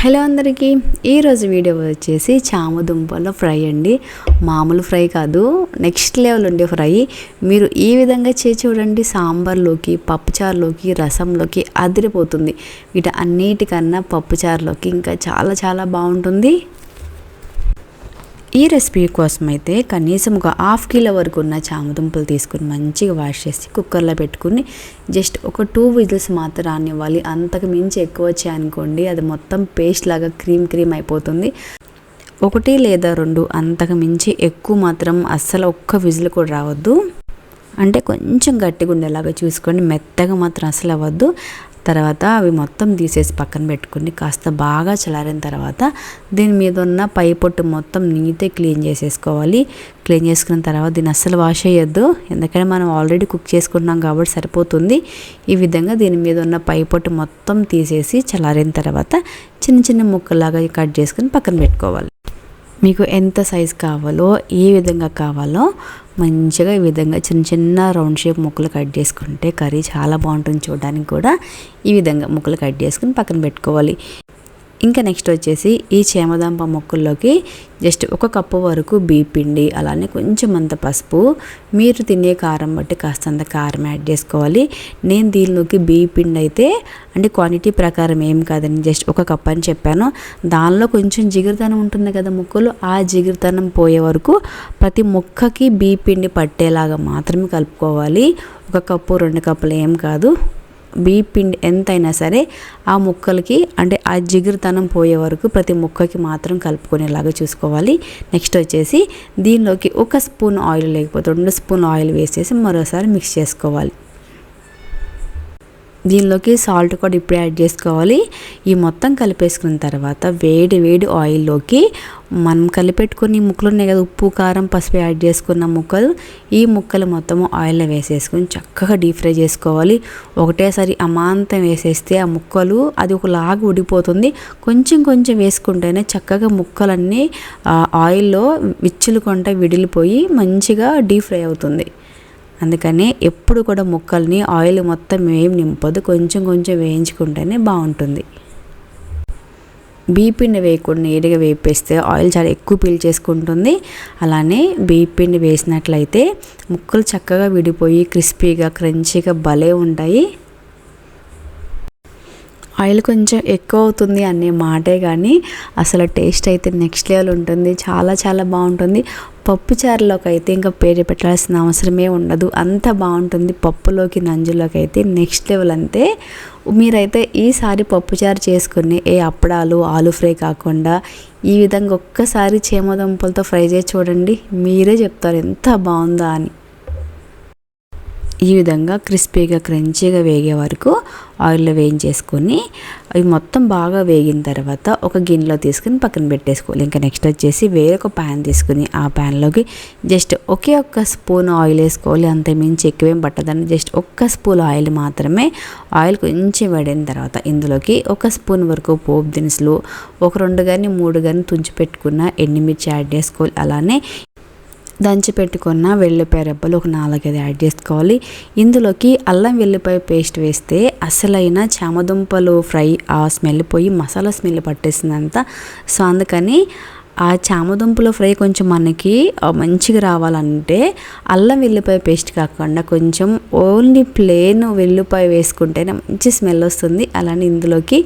Hello అందరికీ. ఈరోజు video వచ్చేసి చామదుంపల ఫ్రై అండి. మామూలు ఫ్రై కాదు నెక్స్ట్ లెవెల్ ఉండే ఫ్రై. మీరు ఈ విధంగా చేసి చూడండి. సాంబార్లోకి పప్పుచారులోకి రసంలోకి అదిరిపోతుంది. వీటి అన్నిటికన్నా పప్పుచారులోకి ఇంకా చాలా చాలా బాగుంటుంది. ఈ రెసిపీ కోసం అయితే కనీసం ఒక హాఫ్ కిలో వరకు ఉన్న చామదుంపలు తీసుకుని మంచిగా వాష్ చేసి కుక్కర్లో పెట్టుకుని జస్ట్ ఒక టూ విజిల్స్ మాత్రం రానివ్వాలి. అంతకు మించి ఎక్కువ వచ్చాయనుకోండి అది మొత్తం పేస్ట్ లాగా క్రీమ్ క్రీమ్ అయిపోతుంది. ఒకటి లేదా రెండు అంతకు మించి ఎక్కువ మాత్రం అస్సలు ఒక్క విజిల్ కూడా రావద్దు. అంటే కొంచెం గట్టిగా ఉండేలాగా చూసుకోండి మెత్తగా మాత్రం అసలు అవ్వద్దు. తర్వాత అవి మొత్తం తీసేసి పక్కన పెట్టుకుని కాస్త బాగా చల్లారిన తర్వాత దీని మీద ఉన్న పై పొట్టు మొత్తం నీట్గా క్లీన్ చేసేసుకోవాలి. క్లీన్ చేసుకున్న తర్వాత దీన్ని అస్సలు వాష్ చేయొద్దు. ఎందుకంటే మనం ఆల్రెడీ కుక్ చేసుకుంటున్నాం కాబట్టి సరిపోతుంది. ఈ విధంగా దీని మీద ఉన్న పై పొట్టు మొత్తం తీసేసి చల్లారిన తర్వాత చిన్న చిన్న ముక్కలాగా కట్ చేసుకుని పక్కన పెట్టుకోవాలి. మీకు ఎంత సైజ్ కావాలో ఏ విధంగా కావాలో మంచిగా ఈ విధంగా చిన్న చిన్న రౌండ్ షేప్ ముక్కలు కట్ చేసుకుంటే కర్రీ చాలా బాగుంటుంది చూడడానికి కూడా. ఈ విధంగా ముక్కలు కట్ చేసుకుని పక్కన పెట్టుకోవాలి. ఇంకా నెక్స్ట్ వచ్చేసి ఈ చేమదాంప మొక్కల్లోకి జస్ట్ ఒక కప్పు వరకు పిండి అలానే కొంచెం అంత పసుపు మీరు తినే కారం బట్టి కాస్తంత కారం యాడ్ చేసుకోవాలి. నేను దీనిలోకి బీపిండి అయితే అంటే క్వాంటిటీ ప్రకారం ఏం కాదని జస్ట్ ఒక కప్ అని చెప్పాను. దానిలో కొంచెం జిగురుతనం ఉంటుంది కదా ముక్కలు ఆ జిగురుతనం పోయే వరకు ప్రతి ముక్కకి బీపిండి పట్టేలాగా మాత్రమే కలుపుకోవాలి. ఒక కప్పు రెండు కప్పులు ఏం కాదు. బీప్ పిండి ఎంతైనా సరే ఆ ముక్కలకి అంటే ఆ జిగురుతనం పోయే వరకు ప్రతి ముక్కకి మాత్రం కలుపుకునేలాగా చూసుకోవాలి. నెక్స్ట్ వచ్చేసి దీనిలోకి ఒక స్పూన్ ఆయిల్ లేకపోతే రెండు స్పూన్ ఆయిల్ వేసేసి మరోసారి మిక్స్ చేసుకోవాలి. దీనిలోకి సాల్ట్ కూడా ఇప్పుడే యాడ్ చేసుకోవాలి. ఈ మొత్తం కలిపేసుకున్న తర్వాత వేడి వేడి ఆయిల్లోకి మనం కలిపెట్టుకుని ముక్కలు ఉన్నాయి కదా ఉప్పు కారం పసుపు యాడ్ చేసుకున్న ముక్కలు. ఈ ముక్కలు మొత్తం ఆయిల్లో వేసేసుకొని చక్కగా డీప్ ఫ్రై చేసుకోవాలి. ఒకటేసారి అమాంతం వేసేస్తే ఆ ముక్కలు అది ఒకలాగా ఉడిపోతుంది కొంచెం కొంచెం వేసుకుంటేనే చక్కగా ముక్కలన్నీ ఆయిల్లో విచ్చులు కొంట విడిలిపోయి మంచిగా డీప్ ఫ్రై అవుతుంది. అందుకని ఎప్పుడు కూడా ముక్కల్ని ఆయిల్ మొత్తం ఏం నింపదు కొంచెం కొంచెం వేయించుకుంటేనే బాగుంటుంది. బీపిండి వేయకుండా నీట్గా వేపేస్తే ఆయిల్ చాలా ఎక్కువ పీల్చేసుకుంటుంది. అలానే బీపిండి వేసినట్లయితే ముక్కలు చక్కగా విడిపోయి క్రిస్పీగా క్రంచీగా భలే ఉంటాయి. ఆయిల్ కొంచెం ఎక్కువ అవుతుంది అనే మాటే కానీ అసలు టేస్ట్ అయితే నెక్స్ట్ లెవెల్ ఉంటుంది. చాలా చాలా బాగుంటుంది. పప్పుచారులోకి అయితే ఇంకా పేరు పెట్టాల్సిన అవసరమే ఉండదు. అంత బాగుంటుంది పప్పులోకి నంజులోకి అయితే నెక్స్ట్ లెవెల్ అంతే. మీరైతే ఈసారి పప్పుచారు చేసుకుని ఏ అప్పడాలు ఆలు ఫ్రై కాకుండా ఈ విధంగా ఒక్కసారి చేమదుంపలతో ఫ్రై చేసి చూడండి. మీరే చెప్తారు ఎంత బాగుందా అని. ఈ విధంగా క్రిస్పీగా క్రంచీగా వేగే వరకు ఆయిల్లో వేయించేసుకొని అవి మొత్తం బాగా వేగిన తర్వాత ఒక గిన్నెలో తీసుకుని పక్కన పెట్టేసుకోవాలి. ఇంకా నెక్స్ట్ వచ్చేసి వేరొక ప్యాన్ తీసుకుని ఆ ప్యాన్లోకి జస్ట్ ఒకే ఒక్క స్పూన్ ఆయిల్ వేసుకోవాలి. అంతే మించి ఎక్కువేం పట్టదని జస్ట్ ఒక్క స్పూన్ ఆయిల్ మాత్రమే ఆయిల్ కొంచెం వేడిన తర్వాత ఇందులోకి ఒక స్పూన్ వరకు పోపు దినుసులు ఒక రెండు కానీ మూడు కానీ తుంచి పెట్టుకున్న ఎండుమిర్చి యాడ్ చేసుకోవాలి. అలానే దంచి పెట్టుకున్న వెల్లిపాయ రెబ్బలు ఒక నాలుగైదు యాడ్ చేసుకోవాలి. ఇందులోకి అల్లం వెల్లిపాయ పేస్ట్ వేస్తే అసలైన చామదుంపలు ఫ్రై ఆ స్మెల్ పోయి మసాలా స్మెల్ పట్టేసిందంతా. సో అందుకని ఆ చామదుంపల ఫ్రై కొంచెం మనకి మంచిగా రావాలంటే అల్లం వెల్లిపాయ పేస్ట్ కాకుండా కొంచెం ఓన్లీ ప్లేన్ వెల్లిపాయ వేసుకుంటేనే మంచి స్మెల్ వస్తుంది. అలానే ఇందులోకి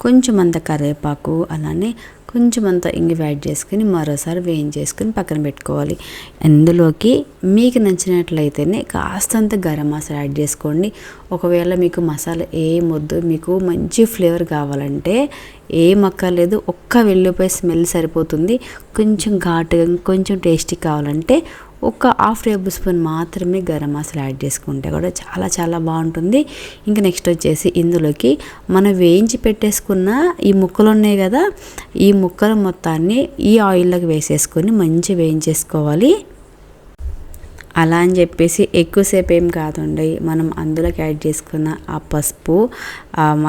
కొంచెం అంత కరివేపాకు అలానే కొంచెం అంతా ఇంగి యాడ్ చేసుకుని మరోసారి వేయించేసుకుని పక్కన పెట్టుకోవాలి. ఇందులోకి మీకు నచ్చినట్లయితేనే కాస్తంత గరం మసాలా యాడ్ చేసుకోండి. ఒకవేళ మీకు మసాలా ఏం వద్దు మీకు మంచి ఫ్లేవర్ కావాలంటే ఏం అక్కర్లేదు ఒక్క వెల్లుపై స్మెల్ సరిపోతుంది. కొంచెం ఘాటుగా కొంచెం టేస్టీ కావాలంటే ఒక హాఫ్ టేబుల్ స్పూన్ మాత్రమే గరం మసాలా యాడ్ చేసుకుంటే కూడా చాలా చాలా బాగుంటుంది. ఇంకా నెక్స్ట్ వచ్చేసి ఇందులోకి మనం వేయించి పెట్టేసుకున్న ఈ ముక్కలు ఉన్నాయి కదా ఈ ముక్కల మొత్తాన్ని ఈ ఆయిల్లోకి వేసేసుకొని మంచి వేయించేసుకోవాలి. అలా అని చెప్పేసి ఎక్కువసేపు ఏం కాదండి. మనం అందులోకి యాడ్ చేసుకున్న ఆ పసుపు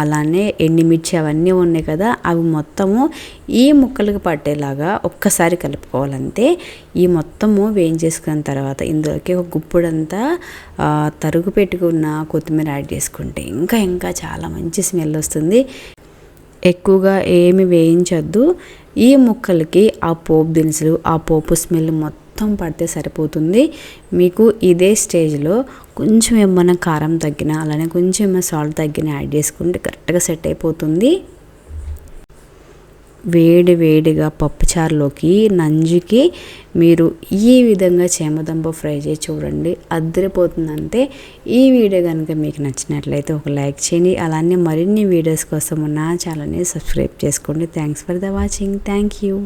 అలానే ఎండిమిర్చి అవన్నీ ఉన్నాయి కదా అవి మొత్తము ఈ ముక్కలకు పట్టేలాగా ఒక్కసారి కలుపుకోవాలంతే ఈ మొత్తము వేయించేసుకున్న తర్వాత ఇందులోకి ఒక గుప్పుడంతా తరుగు పెట్టుకున్న కొత్తిమీర యాడ్ చేసుకుంటే ఇంకా ఇంకా చాలా మంచి స్మెల్ వస్తుంది. ఎక్కువగా ఏమి వేయించొద్దు. ఈ ముక్కలకి ఆ పోపు దినుసులు ఆ పోపు స్మెల్ మొత్తం మొత్తం పడితే సరిపోతుంది. మీకు ఇదే స్టేజ్లో కొంచెం ఏమైనా కారం తగ్గినా అలానే కొంచెం ఏమైనా సాల్ట్ తగ్గిన యాడ్ చేసుకుంటే కరెక్ట్గా సెట్ అయిపోతుంది. వేడి వేడిగా పప్పుచారులోకి నంజుకి మీరు ఈ విధంగా చేమదంప ఫ్రై చేసి చూడండి. అద్దరిపోతుందంటే ఈ వీడియో కనుక మీకు నచ్చినట్లయితే ఒక లైక్ చేయండి. అలానే మరిన్ని వీడియోస్ కోసం నా ఛానల్ని సబ్స్క్రైబ్ చేసుకోండి. Thanks for the watching. Thank you.